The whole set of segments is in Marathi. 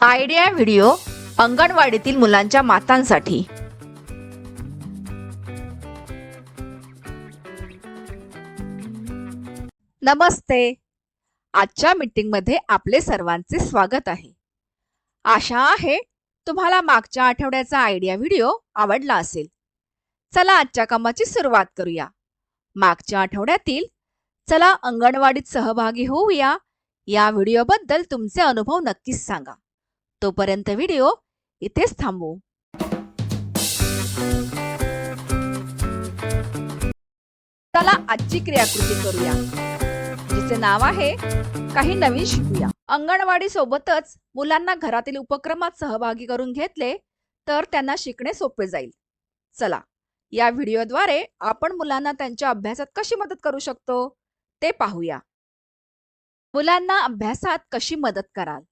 आयडिया व्हिडिओ अंगणवाडीतील मुलांच्या मातांसाठी. नमस्ते. आजच्या मीटिंगमध्ये आपले सर्वांचे स्वागत आहे. आशा आहे तुम्हाला मागच्या आठवड्याचा आयडिया व्हिडिओ आवडला असेल. चला आजच्या कामाची सुरुवात करूया. मागच्या आठवड्यातील चला अंगणवाडीत सहभागी होऊया. या व्हिडिओबद्दल तुमचे अनुभव नक्कीच सांगा. तोपर्यंत व्हिडिओ इथेच थांबू. चला आजची क्रियाकृती करूया जिचे नाव आहे काही नवीन शिकूया. अंगणवाडी सोबतच मुलांना घरातील उपक्रमात सहभागी करून घेतले तर त्यांना शिकणे सोपे जाईल. चला या व्हिडिओद्वारे आपण मुलांना त्यांच्या अभ्यासात कशी मदत करू शकतो ते पाहूया. मुलांना अभ्यासात कशी मदत कराल?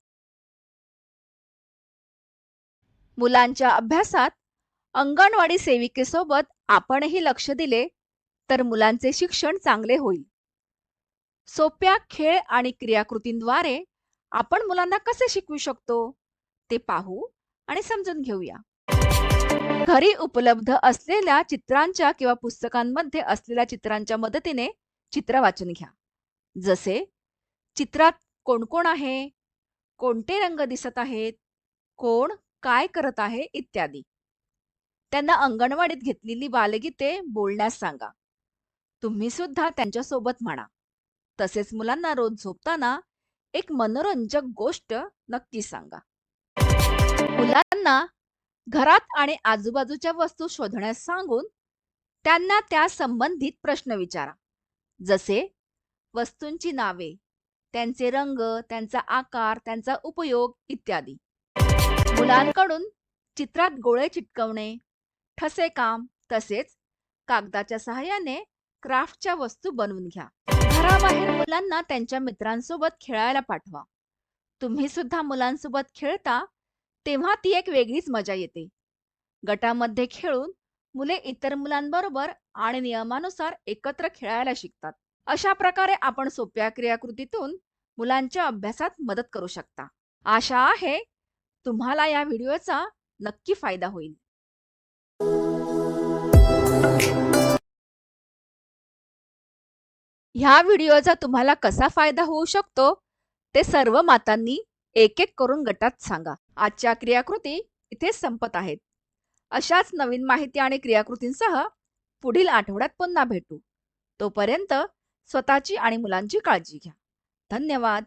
मुलांच्या अभ्यासात अंगणवाडी सेविकेसोबत आपणही लक्ष दिले तर मुलांचे शिक्षण चांगले होईल. सोप्या खेळ आणि क्रियाकृतींद्वारे आपण मुलांना कसे शिकवू शकतो ते पाहू आणि समजून घेऊया. घरी उपलब्ध असलेल्या चित्रांच्या किंवा पुस्तकांमध्ये असलेल्या चित्रांच्या मदतीने चित्र वाचून घ्या. जसे चित्रात कोण कोण आहे? कोणते रंग दिसत आहेत? कोण काय करत आहे इत्यादी. त्यांना अंगणवाडीत घेतलेली बालगीते बोलण्यास सांगा. तुम्ही सुद्धा त्यांच्यासोबत म्हणा. तसेच मुलांना रोज झोपताना एक मनोरंजक गोष्ट नक्की सांगा. मुलांना घरात आणि आजूबाजूच्या वस्तू शोधण्यास सांगून त्यांना त्या संबंधित प्रश्न विचारा. जसे वस्तूंची नावे त्यांचे रंग त्यांचा आकार त्यांचा उपयोग इत्यादी. मुलांकडून चित्रात गोळे चिटकवणे ठसे काम तसेच कागदाच्या सहाय्याने क्राफ्टच्या वस्तू बनवून घ्या. घराबाहेर मुलांना त्यांच्या मित्रांसोबत खेळायला पाठवा. तुम्ही सुद्धा मुलांसोबत खेळता तेव्हा ती एक वेगळीच मजा येते. गटामध्ये खेळून मुले इतर मुलांबरोबर आणि नियमानुसार एकत्र खेळायला शिकतात. अशा प्रकारे आपण सोप्या क्रियाकृतीतून मुलांच्या अभ्यासात मदत करू शकता. आशा आहे तुम्हाला या व्हिडिओचा नक्की फायदा होईल. ह्या व्हिडिओचा तुम्हाला कसा फायदा होऊ शकतो ते सर्व मातांनी एक एक करून गटात सांगा. आजच्या क्रियाकृती इथे संपत आहेत. अशाच नवीन माहिती आणि क्रियाकृतींसह पुढील आठवड्यात पुन्हा भेटू. तोपर्यंत स्वतःची आणि मुलांची काळजी घ्या. धन्यवाद!